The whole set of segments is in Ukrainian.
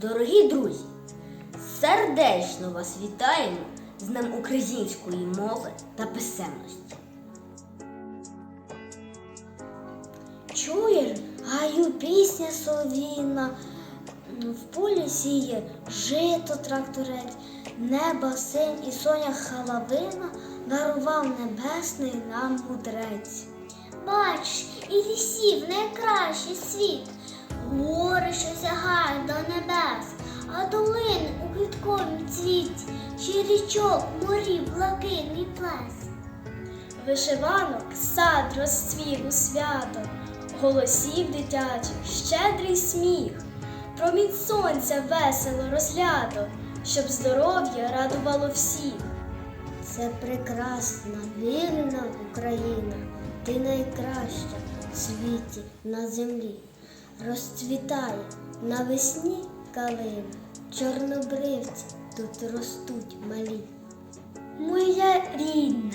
Дорогі друзі, сердечно вас вітаємо з Днем української мови та писемності. Чуєш, гаю пісня солов'їна, в полі сіє жито тракторець, неба синь і соня халавина дарував небесний нам мудрець. Бач, і лісів найкращий світ, гори, що сягають до небес, річок, морів, блакитний плес. Вишиванок сад розцвів у свято, голосів дитячих, щедрий сміх, промінь сонця весело розлято, щоб здоров'я радувало всіх. Це прекрасна, вільна Україна, ти найкраща в світі на землі. Розцвітає навесні калина, чорнобривці тут ростуть малі. Моя рідна,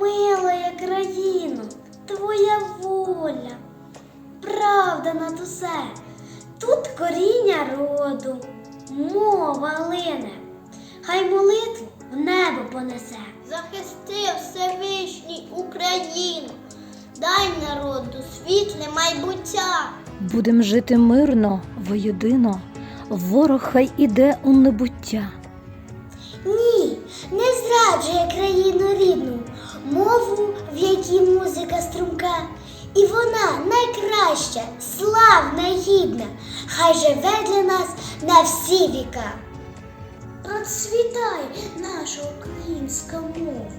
милая країно, твоя воля, правда над усе, тут коріння роду, мова лине, хай молитву в небо понесе. Захисти Всевишній Україну, дай народу світле майбуття. Будем жити мирно, воєдино, ворог хай іде у небуття. Ні, не зраджує країну рідну, мову, в якій музика струмка. І вона найкраща, славна гідна, хай живе для нас на всі віка. Процвітай наша українська мова,